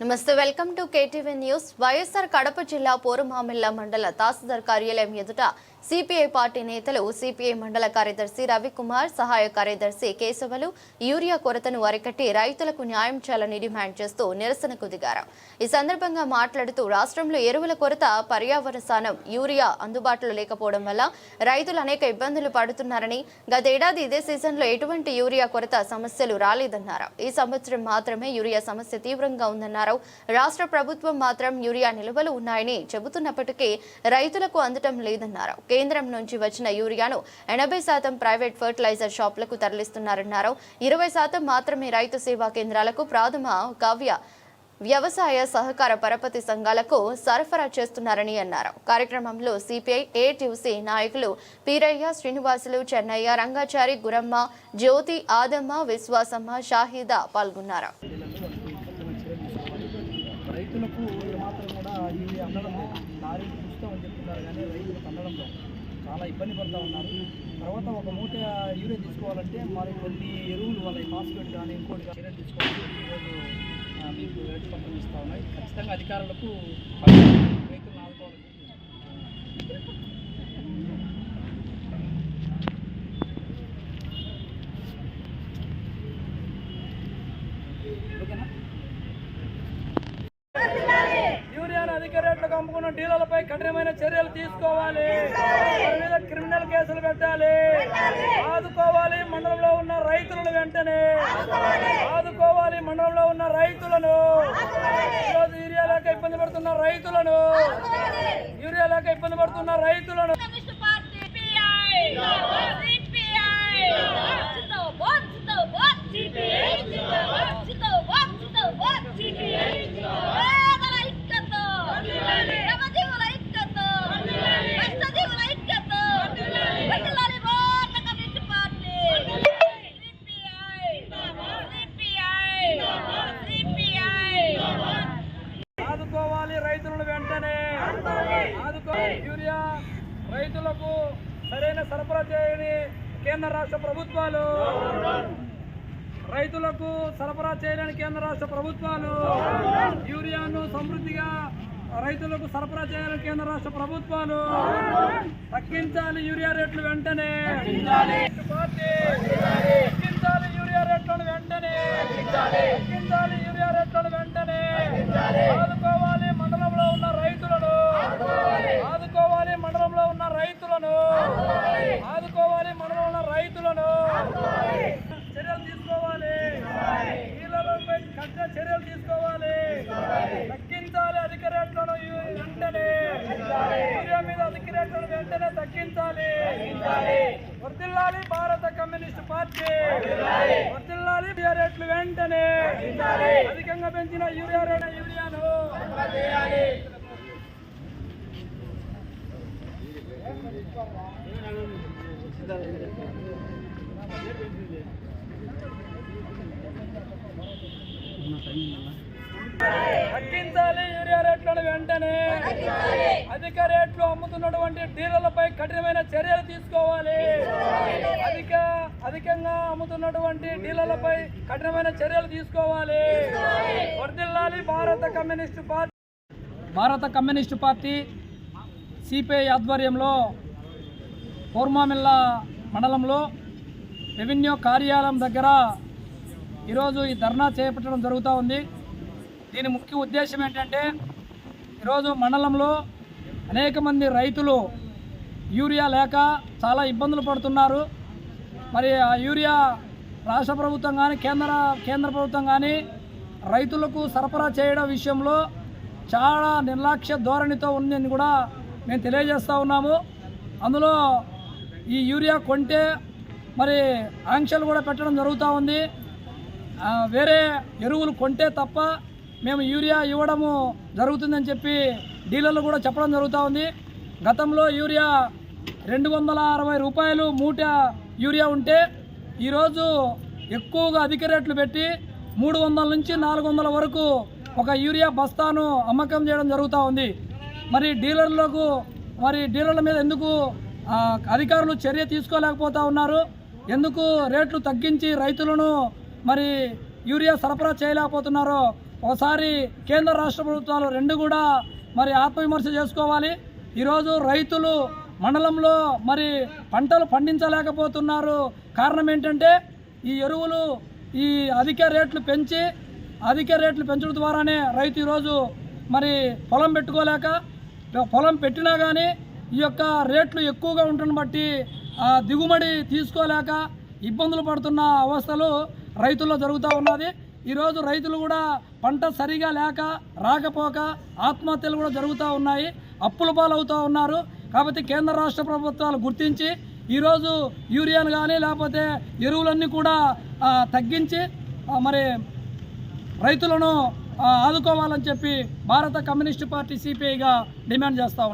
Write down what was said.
నమస్తే welcome to KTV news YSR Kadapa జిల్లా పోరుమామిల్ల మండల తహసీల్దార్ కార్యాలయం ఎదుట సిపిఐ పార్టీ నేతలు సిపిఐ మండల కార్యదర్శి రవికుమార్ సహాయ కార్యదర్శి కేశవలు యూరియా కొరతను అరికట్టి రైతులకు న్యాయం చేయాలని డిమాండ్ చేస్తూ నిరసనకు దిగారు. ఈ సందర్భంగా మాట్లాడుతూ రాష్ట్రంలో ఎరువుల కొరత పర్యావరణ స్థానం యూరియా అందుబాటులో లేకపోవడం వల్ల రైతులు అనేక ఇబ్బందులు పడుతున్నారని గతేడాది ఇదే సీజన్లో ఎటువంటి యూరియా కొరత సమస్యలు రాలేదన్నారు. ఈ సంవత్సరం మాత్రమే యూరియా సమస్య తీవ్రంగా ఉందన్నారు. రాష్ట్ర ప్రభుత్వం మాత్రం యూరియా నిల్వలు ఉన్నాయని చెబుతున్నప్పటికీ రైతులకు అందటం లేదన్నారు. కేంద్రం నుంచి వచ్చిన యూరియాను ఎనభై శాతం ప్రైవేట్ ఫర్టిలైజర్ షాపులకు తరలిస్తున్నారన్నారు. ఇరవై శాతం మాత్రమే రైతు సేవా కేంద్రాలకు ప్రాథమ కావ్య వ్యవసాయ సహకార పరపతి సంఘాలకు సరఫరా చేస్తున్నారని అన్నారు. కార్యక్రమంలో సిపిఐ ఏటీసీ నాయకులు పీరయ్య శ్రీనివాసులు చెన్నయ్య రంగాచారి గురమ్మ జ్యోతి ఆదమ్మ విశ్వాసమ్మ షాహిదా పాల్గొన్నారు. రైతులకు చాలా ఇబ్బంది పడుతూ ఉన్నారు. తర్వాత ఒక మూట యూరియా తీసుకోవాలంటే మరి కొన్ని ఎరువులు వాళ్ళ ఫాస్ఫేట్ కానీ ఇంకోటి యూరియా చర్యలు తీసుకోవాలి ఈరోజు మీకు రేటు పత్రం ఇస్తా ఉన్నాయి. ఖచ్చితంగా అధికారులకు రైతులను ఆదుకోవాలి చెప్పి ఓకేనా యూరియాను అధిక రేట్లకు అమ్ముకున్న డీలర్లపై కఠినమైన చర్యలు తీసుకోవాలి. మీద క్రిమినల్ కేసులు పెట్టాలి. ఆదుకోవాలి మండలంలో ఉన్న రైతులను వెంటనే. ఆదుకోవాలి. మండలంలో ఉన్న రైతులను. ఈరోజు యూరియా లేక ఇబ్బంది పడుతున్న రైతులను. యూరియా లేక ఇబ్బంది పడుతున్న రైతులను కమ్యూనిస్ట్ పార్టీ సిపిఐ సిపిఐ జిందాబాద్ జిందాబాద్ సిపిఐ జిందాబాద్ జిందాబాద్ జిందాబాద్ సిపిఐ పేదల ఐక్యత శ్రమజీవుల ఐక్యత కష్టజీవుల ఐక్యత వర్ధిల్లాలి Bharata communist party CPI CPI CPI ఆదుకోవాలి రైతులను వెంటనే ఆదుకో యూరియా రైతులకు సరైన సరఫరా చేయని కేంద్ర రాష్ట్ర ప్రభుత్వాలు. రైతులకు సరఫరా చేయలేని కేంద్ర రాష్ట్ర ప్రభుత్వాలు. యూరియాను సమృద్ధిగా రైతులకు సరఫరా చేయాలని కేంద్ర రాష్ట్ర ప్రభుత్వాలు. తగ్గించాలి యూరియా రేట్లు వెంటనే. తగ్గించాలి. యూరియా రేట్లను వెంటనే. తగ్గించాలి యూరియా రేట్లను వెంటనే ఆదుకోవాలి మండలంలో ఉన్న రైతులను ఆదుకోవాలి మండలంలో ఉన్న రైతులను ఆదుకోవాలి మండలంలో ఉన్న రైతులను చర్యలు తీసుకోవాలి డీలర్లపై కఠిన చర్యలు తీసుకోవాలి తగ్గించాలి అధిక రేట్లను యు- వెంటనే యూరియా మీద అధిక రేట్లను వెంటనే తగ్గించాలి వర్దిల్లాలి భారత కమ్యూనిస్ట్ పార్టీ. వర్దిల్లాలి యూరియా రేట్లు వెంటనే. అధికంగా పెంచిన యూరియా రేట్ యూరియాను. తగ్గించాలి యూరియా రేట్లను వెంటనే. అధిక రేట్లు అమ్ముతున్నటువంటి డీలర్లపై కఠినమైన చర్యలు తీసుకోవాలి. అధిక అధికంగా అమ్ముతున్నటువంటి డీలర్లపై కఠినమైన చర్యలు తీసుకోవాలి. వర్దిల్లాలి Bharata communist party. Bharata communist party CPI ఆధ్వర్యంలో కోర్మామిల్ల మండలంలో రెవెన్యూ కార్యాలయం దగ్గర ఈరోజు ఈ ధర్నా చేపట్టడం జరుగుతూ ఉంది. దీని ముఖ్య ఉద్దేశం ఏంటంటే ఈరోజు మండలంలో అనేక మంది రైతులు యూరియా లేక చాలా ఇబ్బందులు పడుతున్నారు. మరి ఆ యూరియా రాష్ట్ర ప్రభుత్వం కానీ కేంద్ర కేంద్ర ప్రభుత్వం కానీ రైతులకు సరఫరా చేయడం విషయంలో చాలా నిర్లక్ష్య ధోరణితో ఉందని కూడా మేము తెలియజేస్తూ ఉన్నాము. అందులో ఈ యూరియా కొంటే మరి ఆంక్షలు కూడా పెట్టడం జరుగుతూ ఉంది. వేరే ఎరువులు కొంటే తప్ప మేము యూరియా ఇవ్వడము జరుగుతుందని చెప్పి డీలర్లు కూడా చెప్పడం జరుగుతూ ఉంది. గతంలో యూరియా రెండు వందల అరవై రూపాయలు మూట యూరియా ఉంటే ఈరోజు ఎక్కువగా అధిక రేట్లు పెట్టి మూడు వందల నుంచి నాలుగు వందల వరకు ఒక యూరియా బస్తాను అమ్మకం చేయడం జరుగుతూ ఉంది. మరి డీలర్లకు మరి డీలర్ల మీద ఎందుకు అధికారులు చర్య తీసుకోలేకపోతా ఉన్నారు? ఎందుకు రేట్లు తగ్గించి రైతులను మరి యూరియా సరఫరా చేయలేకపోతున్నారో ఒకసారి కేంద్ర రాష్ట్ర ప్రభుత్వాలు రెండు కూడా మరి ఆత్మవిమర్శ చేసుకోవాలి. ఈరోజు రైతులు మండలంలో మరి పంటలు పండించలేకపోతున్నారు. కారణం ఏంటంటే ఈ ఎరువులు ఈ అధిక రేట్లు పెంచి అధిక రేట్లు పెంచడం ద్వారానే రైతు ఈరోజు మరి పొలం పెట్టుకోలేక పొలం పెట్టినా కానీ ఈ యొక్క రేట్లు ఎక్కువగా ఉండటం బట్టి ఆ దిగుబడి తీసుకోలేక ఇబ్బందులు పడుతున్న అవస్థలు రైతుల్లో జరుగుతూ ఉన్నది. ఈరోజు రైతులు కూడా పంట సరిగా లేక రాకపోక ఆత్మహత్యలు కూడా జరుగుతూ ఉన్నాయి అప్పుల పాలవుతూ ఉన్నారు. కాబట్టి కేంద్ర రాష్ట్ర ప్రభుత్వాలు గుర్తించి ఈరోజు యూరియాను కానీ లేకపోతే ఎరువులన్నీ కూడా తగ్గించి మరి రైతులను ఆదుకోవాలని చెప్పి భారత కమ్యూనిస్టు పార్టీ సిపిఐగా డిమాండ్ చేస్తా